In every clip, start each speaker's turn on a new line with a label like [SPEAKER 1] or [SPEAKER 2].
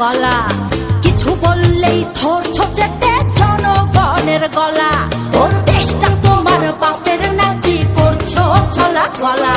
[SPEAKER 1] কলা কিছু বললেই থর ছচেতে জনগণের গলা। ও দেশটা তোমার বাপের নাকি করছ ছলা কলা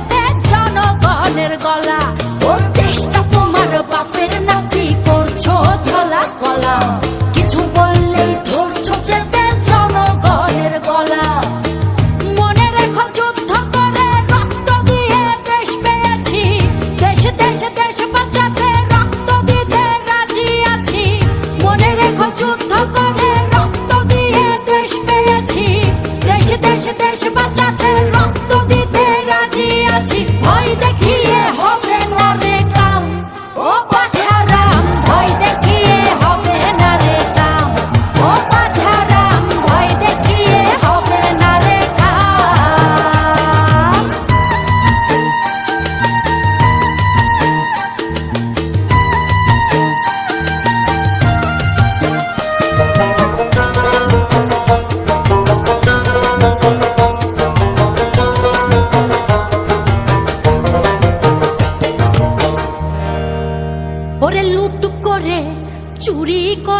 [SPEAKER 1] কিছু বললেই ধরছো গলা। মনে রেখো দিয়ে দেশ পেয়েছি। দেশ দেশ দেশ বাঁচাতে রক্ত দিতে রাজি আছি। মনে রেখো যুদ্ধ করে রক্ত দিয়ে দেশ পেয়েছি। দেশ দেশ দেশ বাঁচাতে রক্ত দিতে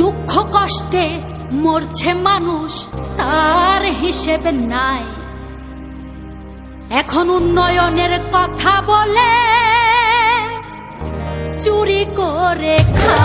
[SPEAKER 1] দুঃখ কষ্টে মরছে মানুষ তার হিসেবে নাই। এখন উন্নয়নের কথা বলে চুরি করে খা